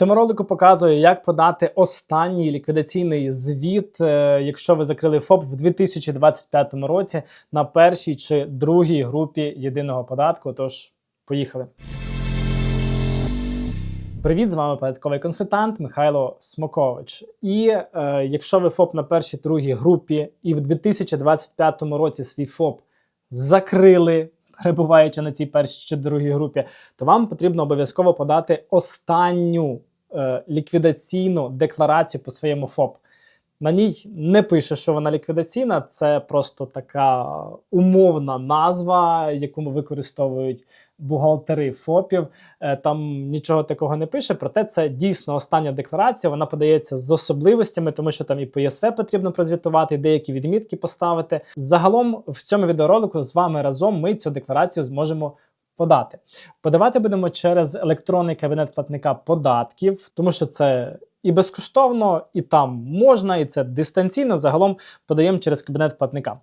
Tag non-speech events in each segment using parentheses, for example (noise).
цьому ролику показую, як подати останній ліквідаційний звіт, е, якщо ви закрили ФОП в 2025 році на першій чи другій групі єдиного податку. Тож, поїхали. Привіт, з вами податковий консультант Михайло Смокович. І е, якщо ви ФОП на першій другій групі і в 2025 році свій ФОП закрили, перебуваючи на цій першій чи другій групі, то вам потрібно обов'язково подати останню е, ліквідаційну декларацію по своєму ФОП. На ній не пише, що вона ліквідаційна, це просто така умовна назва, яку використовують бухгалтери ФОПів. Е, Там нічого такого не пише, проте це дійсно остання декларація. Вона подається з особливостями, тому що там і по ЄСВ потрібно прозвітувати, і деякі відмітки поставити. Загалом в цьому відеоролику з вами разом ми цю декларацію зможемо. Подати. Подавати будемо через електронний кабінет платника податків, тому що це і безкоштовно, і там можна, і це дистанційно. Загалом подаємо через кабінет платника.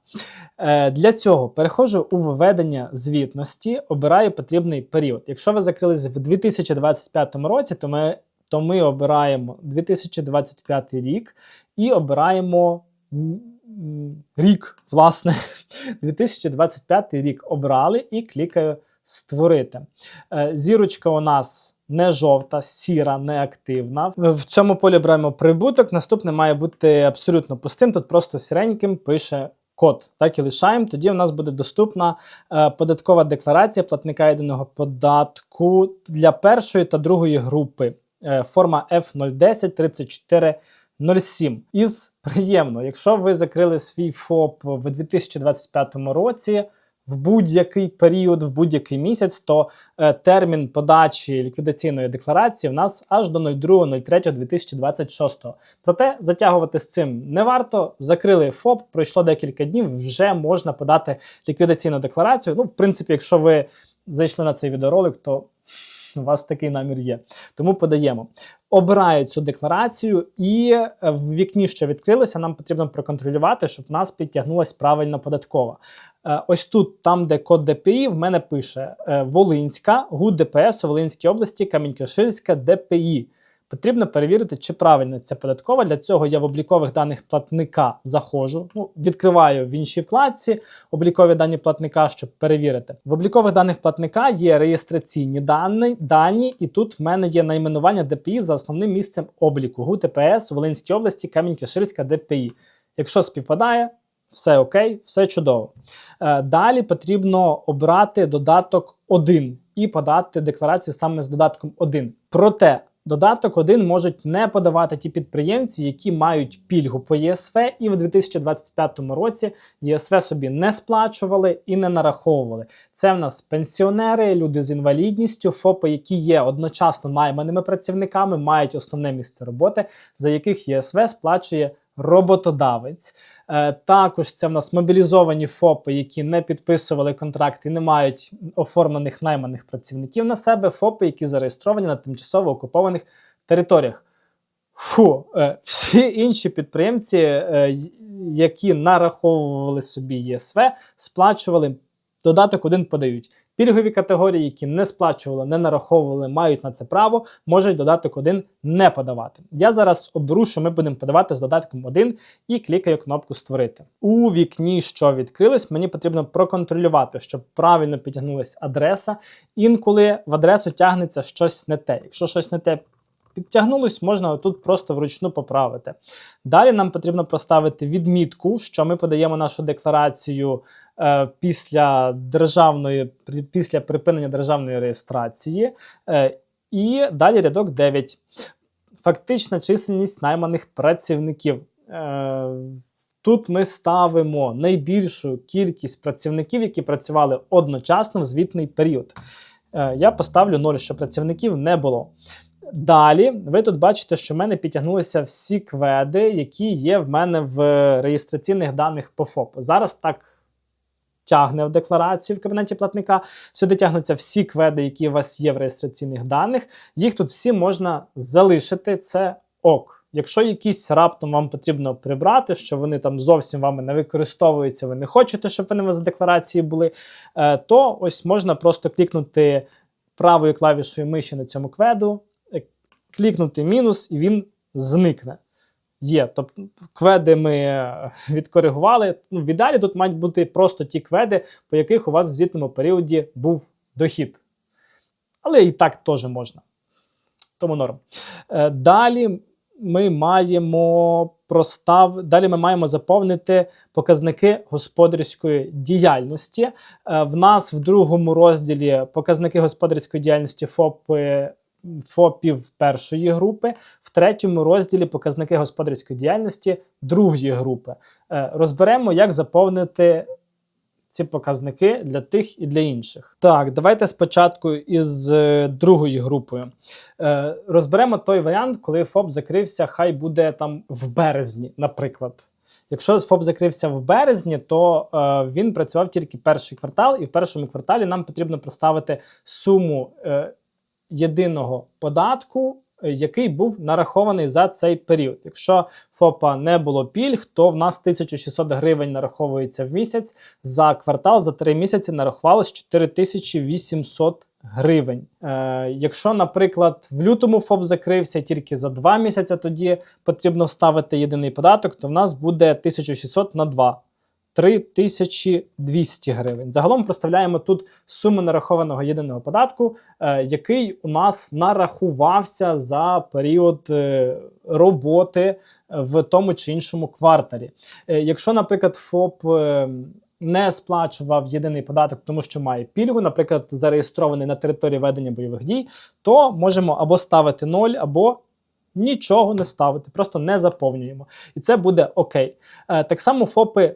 Е, для цього переходжу у введення звітності, обираю потрібний період. Якщо ви закрились в 2025 році, то ми, то ми обираємо 2025 рік і обираємо рік, власне, (laughs) 2025 рік обрали і клікаю створити. Е, Зірочка у нас не жовта, сіра, неактивна. В цьому полі беремо прибуток. Наступне має бути абсолютно пустим. Тут просто сіреньким пише. Код так і лишаємо. Тоді у нас буде доступна е, податкова декларація платника єдиного податку для першої та другої групи. Е, форма F010 3407. Із приємно, якщо ви закрили свій ФОП в 2025 році в будь-який період, в будь-який місяць, то е, термін подачі ліквідаційної декларації в нас аж до 02.03.2026. Проте затягувати з цим не варто. Закрили ФОП, пройшло декілька днів, вже можна подати ліквідаційну декларацію. Ну, в принципі, якщо ви зайшли на цей відеоролик, то у вас такий намір є. Тому подаємо. Обираю цю декларацію, і е, в вікні, що відкрилося, нам потрібно проконтролювати, щоб в нас підтягнулася правильно податкова. Е, Ось тут, там, де код ДПІ, в мене пише е, Волинська, ГУ ДПС у Волинській області, Камінь-Каширська, ДПІ. Потрібно перевірити, чи правильно це податкова. Для цього я в облікових даних платника заходжу, ну, відкриваю в іншій вкладці облікові дані платника, щоб перевірити. В облікових даних платника є реєстраційні дані, дані і тут в мене є найменування ДПІ за основним місцем обліку ГУ ТПС у Волинській області, Камінь-Каширська, ДПІ. Якщо співпадає, все окей, все чудово. Е, Далі потрібно обрати додаток 1 і подати декларацію саме з додатком 1. Проте Додаток 1 можуть не подавати ті підприємці, які мають пільгу по ЄСВ, і в 2025 році ЄСВ собі не сплачували і не нараховували. Це в нас пенсіонери, люди з інвалідністю, ФОПи, які є одночасно найманими працівниками, мають основне місце роботи, за яких ЄСВ сплачує роботодавець. Е, також це в нас мобілізовані ФОПи, які не підписували контракти і не мають оформлених найманих працівників на себе, ФОПи, які зареєстровані на тимчасово окупованих територіях. Фу, е, всі інші підприємці, е, які нараховували собі ЄСВ, сплачували додаток один подають. Пільгові категорії, які не сплачували, не нараховували, мають на це право, можуть додаток 1 не подавати. Я зараз оберу, що ми будемо подавати з додатком 1 і клікаю кнопку Створити. У вікні, що відкрилось, мені потрібно проконтролювати, щоб правильно підтягнулася адреса. Інколи в адресу тягнеться щось не те. Якщо щось не те підтягнулось, можна тут просто вручну поправити. Далі нам потрібно проставити відмітку, що ми подаємо нашу декларацію е, після державної, після припинення державної реєстрації. Е, і далі рядок 9. Фактична чисельність найманих працівників. Е, Тут ми ставимо найбільшу кількість працівників, які працювали одночасно в звітний період. Е, Я поставлю 0, щоб працівників не було. Далі ви тут бачите, що в мене підтягнулися всі кведи, які є в мене в реєстраційних даних по ФОП. Зараз так тягне в декларацію в кабінеті платника. Сюди тягнуться всі кведи, які у вас є в реєстраційних даних. Їх тут всі можна залишити. Це ок. Якщо якісь раптом вам потрібно прибрати, що вони там зовсім вами не використовуються, ви не хочете, щоб вони у вас в декларації були, е, то ось можна просто клікнути правою клавішою миші на цьому кведу, клікнути мінус, і він зникне. Є. Тобто кведи ми е, відкоригували. Ну, в ідеалі тут мають бути просто ті кведи, по яких у вас в звітному періоді був дохід. Але і так теж можна. Тому норм. Е, Далі ми маємо простав... Далі ми маємо заповнити показники господарської діяльності. Е, В нас в другому розділі показники господарської діяльності ФОПи. ФОПів першої групи, в третьому розділі показники господарської діяльності другої групи. Е, Розберемо, як заповнити ці показники для тих і для інших. Так, давайте спочатку із е, другою групою. Е, розберемо той варіант, коли ФОП закрився, хай буде там в березні, наприклад. Якщо ФОП закрився в березні, то е, він працював тільки перший квартал, і в першому кварталі нам потрібно проставити суму е, єдиного податку, е, який був нарахований за цей період. Якщо ФОПа не було пільг, то в нас 1600 гривень нараховується в місяць. За квартал за 3 місяці нарахувалось 4800 гривень. Е, якщо, наприклад, в лютому ФОП закрився тільки за 2 місяці, тоді потрібно вставити єдиний податок, то в нас буде 1600 на 2. 3200 гривень. Загалом проставляємо тут суму нарахованого єдиного податку, е, який у нас нарахувався за період е, роботи в тому чи іншому кварталі. Е, якщо, наприклад, ФОП е, не сплачував єдиний податок, тому що має пільгу, наприклад, зареєстрований на території ведення бойових дій, то можемо або ставити 0, або нічого не ставити, просто не заповнюємо. І це буде окей. Е, Так само ФОПи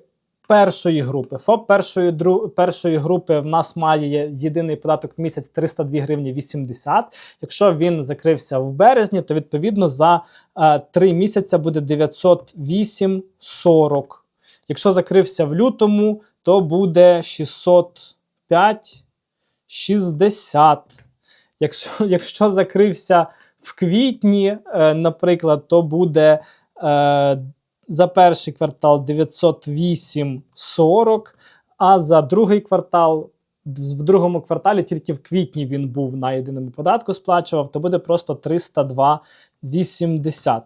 першої групи. ФОП першої, дру, першої групи в нас має єдиний податок в місяць 302 гривні 80. Якщо він закрився в березні, то відповідно за е, 3 місяця буде 908,40. Якщо закрився в лютому, то буде 605 60. Якщо, (laughs) якщо закрився в квітні, е, наприклад, то буде е, за перший квартал 908,40, а за другий квартал, в другому кварталі тільки в квітні він був на єдиному податку, сплачував, то буде просто 302,80.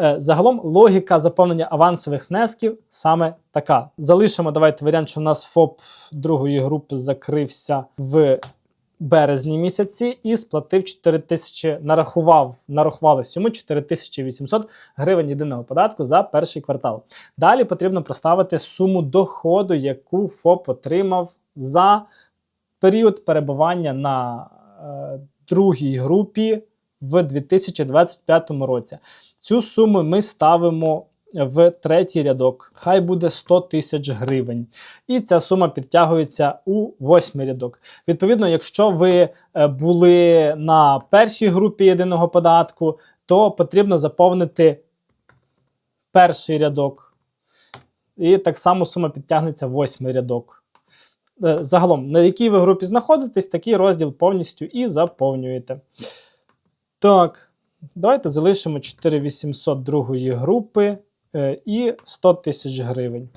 Е, Загалом логіка заповнення авансових внесків саме така. Залишимо давайте варіант, що у нас ФОП другої групи закрився в березні місяці і сплатив 4 тисячі, нарахував, нарахувалось йому 4800 гривень єдиного податку за перший квартал. Далі потрібно проставити суму доходу, яку ФОП отримав за період перебування на е, другій групі в 2025 році. Цю суму ми ставимо в третій рядок. Хай буде 100 тисяч гривень. І ця сума підтягується у восьмий рядок. Відповідно, якщо ви е, були на першій групі єдиного податку, то потрібно заповнити перший рядок. І так само сума підтягнеться в восьмий рядок. Е, Загалом, на якій ви групі знаходитесь, такий розділ повністю і заповнюєте. Так, давайте залишимо 4800 другої групи і 100 тисяч гривень.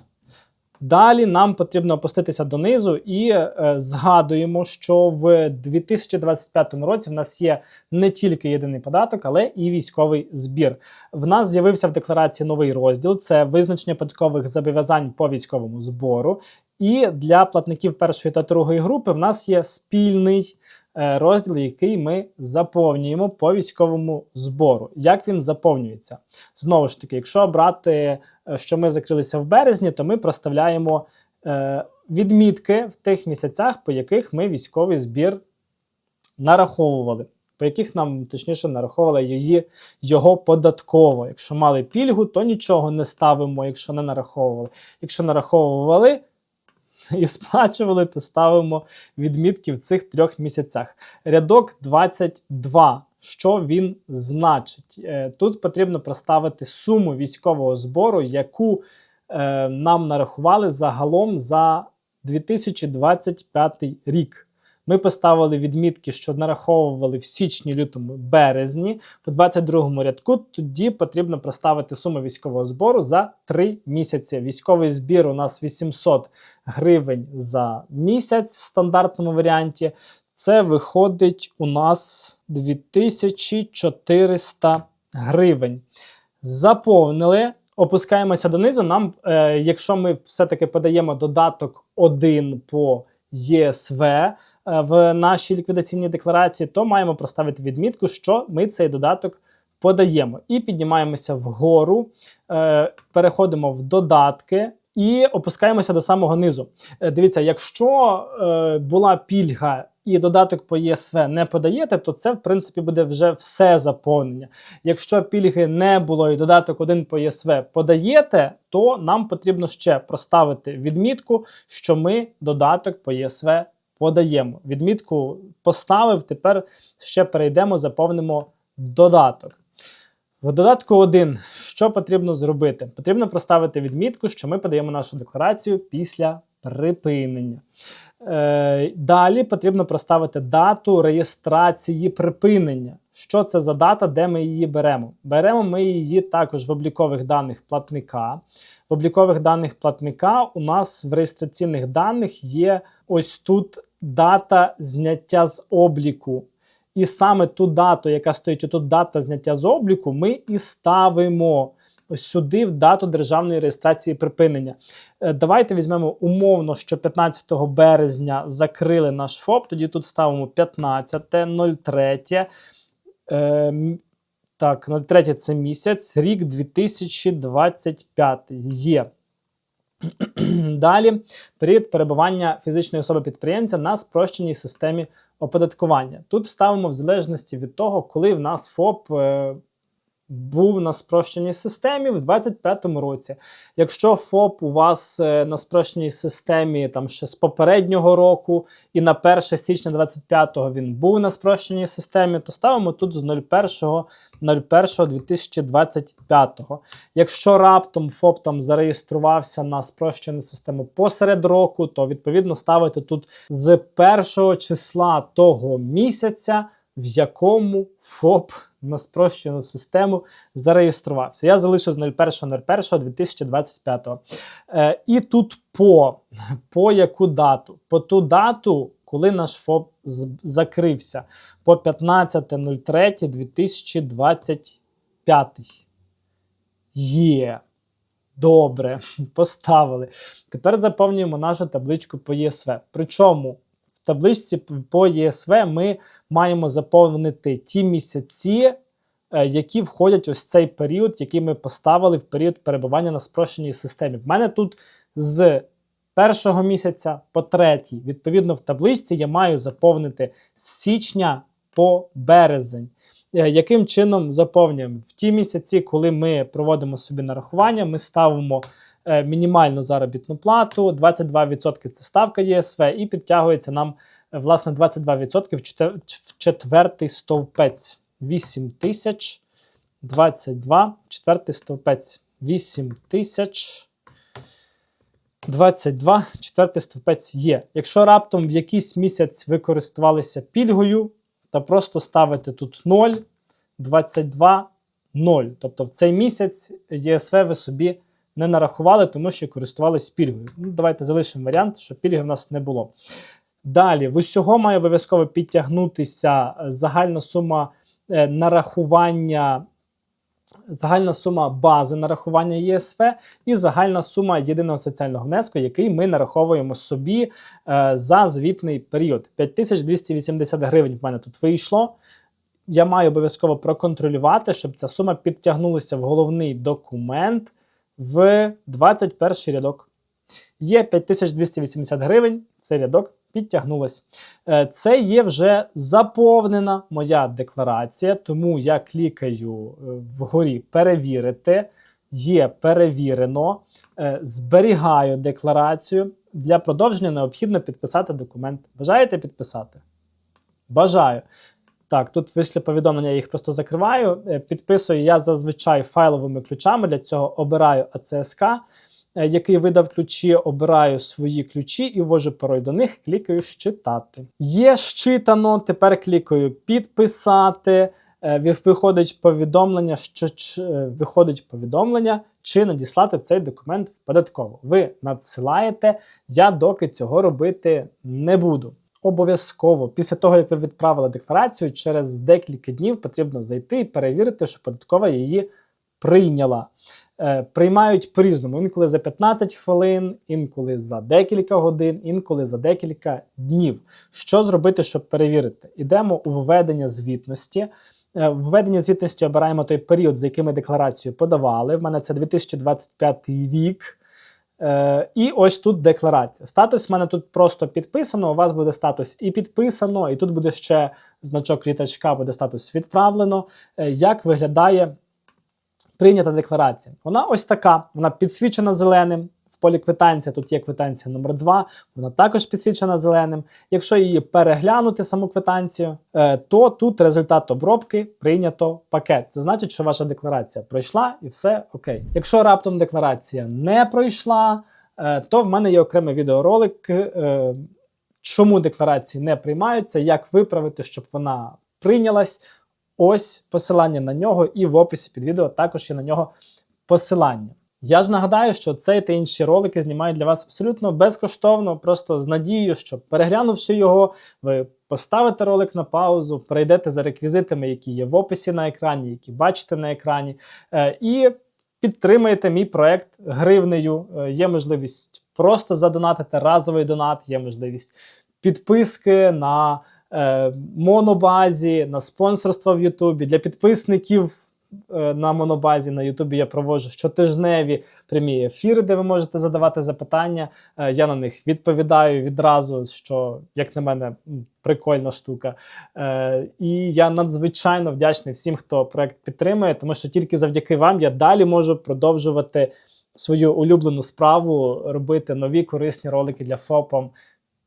Далі нам потрібно опуститися донизу і е, згадуємо, що в 2025 році в нас є не тільки єдиний податок, але і військовий збір. В нас з'явився в декларації новий розділ: це визначення податкових зобов'язань по військовому збору. І для платників першої та другої групи в нас є спільний е, розділ, який ми заповнюємо по військовому збору. Як він заповнюється? Знову ж таки, якщо брати, е, що ми закрилися в березні, то ми проставляємо е, відмітки в тих місяцях, по яких ми військовий збір нараховували. По яких нам точніше нараховували її його податково. Якщо мали пільгу, то нічого не ставимо, якщо не нараховували. Якщо нараховували, (laughs) і сплачували, то ставимо відмітки в цих трьох місяцях. Рядок 22. Що він значить? Е, Тут потрібно проставити суму військового збору, яку е, нам нарахували загалом за 2025 рік. Ми поставили відмітки, що нараховували в січні, лютому, березні. У 22 рядку тоді потрібно проставити суму військового збору за 3 місяці. Військовий збір у нас 800 гривень за місяць в стандартному варіанті. Це виходить у нас 2400 гривень. Заповнили. Опускаємося донизу. Нам, е, якщо ми все-таки подаємо додаток 1 по ЄСВ в нашій ліквідаційній декларації, то маємо проставити відмітку, що ми цей додаток подаємо. І піднімаємося вгору, е, переходимо в додатки. І опускаємося до самого низу. Е, Дивіться, якщо е, була пільга і додаток по ЄСВ не подаєте, то це в принципі буде вже все заповнення. Якщо пільги не було і додаток один по ЄСВ подаєте, то нам потрібно ще проставити відмітку, що ми додаток по ЄСВ подаємо. Відмітку поставив, тепер ще перейдемо, заповнимо додаток. В додатку 1 що потрібно зробити? Потрібно проставити відмітку, що ми подаємо нашу декларацію після припинення. Е, далі потрібно проставити дату реєстрації припинення. Що це за дата, де ми її беремо? Беремо ми її також в облікових даних платника. В облікових даних платника у нас в реєстраційних даних є ось тут дата зняття з обліку. І саме ту дату, яка стоїть тут дата зняття з обліку, ми і ставимо сюди в дату державної реєстрації припинення. Е, Давайте візьмемо умовно, що 15 березня закрили наш ФОП, тоді тут ставимо 15.03. Е, так, 03 це місяць, рік 2025 є. Далі період перебування фізичної особи підприємця на спрощеній системі оподаткування. Тут ставимо в залежності від того, коли в нас ФОП е, був на спрощеній системі в 2025 році. Якщо ФОП у вас е, на спрощеній системі там ще з попереднього року, і на 1 січня 2025 він був на спрощеній системі, то ставимо тут з 01.01.2025. Якщо раптом ФОП там зареєструвався на спрощену систему посеред року, то відповідно ставити тут з першого числа того місяця, в якому ФОП на спрощену систему зареєструвався. Я залишу з 01.01.2025. Е, і тут по, по яку дату? По ту дату, коли наш ФОП закрився, по 15.03.2025. Є. Добре, (laughs) поставили. Тепер заповнюємо нашу табличку по ЄСВ. Причому в табличці по ЄСВ ми маємо заповнити ті місяці, е, які входять ось цей період, який ми поставили в період перебування на спрощеній системі. В мене тут з першого місяця по третій. Відповідно, в табличці я маю заповнити з січня по березень. Е, Яким чином заповнюємо? В ті місяці, коли ми проводимо собі нарахування, ми ставимо е, мінімальну заробітну плату, 22% це ставка ЄСВ, і підтягується нам е, власне 22% в в четвертий стовпець. 8 тисяч 22, четвертий стовпець 8 тисяч 22, четвертий стовпець є. Якщо раптом в якийсь місяць ви користувалися пільгою, то просто ставите тут 0, 22, 0. Тобто в цей місяць ЄСВ ви собі не нарахували, тому що користувались пільгою. Ну, давайте залишимо варіант, що пільги в нас не було. Далі, в усього має обов'язково підтягнутися е, загальна сума е, нарахування. Загальна сума бази нарахування ЄСВ і загальна сума єдиного соціального внеску, який ми нараховуємо собі е, за звітний період. 5280 гривень в мене тут вийшло. Я маю обов'язково проконтролювати, щоб ця сума підтягнулася в головний документ в 21 рядок. Є 5280 гривень, цей рядок підтягнулась. Е, Це є вже заповнена моя декларація, тому я клікаю е, вгорі перевірити. Є перевірено, Е, зберігаю декларацію. Для продовження необхідно підписати документ. Бажаєте підписати? Бажаю. Так, тут вийшли повідомлення, я їх просто закриваю. Е, Підписую я зазвичай файловими ключами. Для цього обираю АЦСК, е, який видав ключі, обираю свої ключі і ввожу пароль до них, клікаю «Щитати». Є щитано, тепер клікаю підписати. Е, Виходить повідомлення, що ч- виходить повідомлення, чи надіслати цей документ в податкову. Ви надсилаєте, я доки цього робити не буду. Обов'язково після того, як ви відправили декларацію, через декілька днів потрібно зайти і перевірити, що податкова її прийняла. Е, Приймають по-різному, інколи за 15 хвилин, інколи за декілька годин, інколи за декілька днів. Що зробити, щоб перевірити? Ідемо у введення звітності. Е, В звітності обираємо той період, за яким ми декларацію подавали. В мене це 2025 рік. Е, і ось тут декларація. Статус в мене тут просто підписано. У вас буде статус і підписано, і тут буде ще значок літачка, буде статус відправлено. Е, як виглядає прийнята декларація? Вона ось така, вона підсвічена зеленим. Полі квитанція тут є квитанція номер 2 вона також підсвічена зеленим. Якщо її переглянути саму квитанцію, е, то тут результат обробки прийнято пакет. Це значить, що ваша декларація пройшла і все окей. Якщо раптом декларація не пройшла, е, то в мене є окремий відеоролик, е, чому декларації не приймаються, як виправити, щоб вона прийнялась. Ось посилання на нього, і в описі під відео також є на нього посилання. Я ж нагадаю, що цей та інші ролики знімають для вас абсолютно безкоштовно, просто з надією, що переглянувши його, ви поставите ролик на паузу, перейдете за реквізитами, які є в описі на екрані, які бачите на екрані, е, і підтримаєте мій проект гривнею. Е, Є можливість просто задонатити разовий донат, є можливість підписки на е, монобазі, на спонсорство в Ютубі для підписників. Е, На монобазі на Ютубі я проводжу щотижневі прямі ефіри, де ви можете задавати запитання. Е, Я на них відповідаю відразу, що, як на мене, прикольна штука. Е, І я надзвичайно вдячний всім, хто проект підтримує, тому що тільки завдяки вам я далі можу продовжувати свою улюблену справу, робити нові корисні ролики для ФОПом.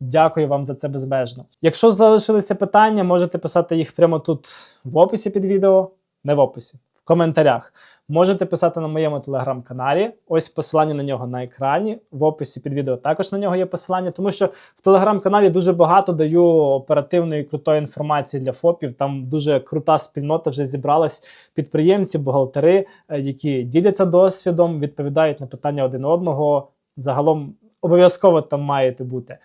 Дякую вам за це безмежно. Якщо залишилися питання, можете писати їх прямо тут в описі під відео, не в описі, коментарях. Можете писати на моєму телеграм-каналі. Ось посилання на нього на екрані. В описі під відео також на нього є посилання, тому що в телеграм-каналі дуже багато даю оперативної крутої інформації для ФОПів. Там дуже крута спільнота вже зібралась підприємці, бухгалтери, е, які діляться досвідом, відповідають на питання один одного. Загалом обов'язково там маєте бути.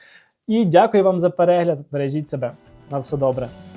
І дякую вам за перегляд. Бережіть себе. На все добре.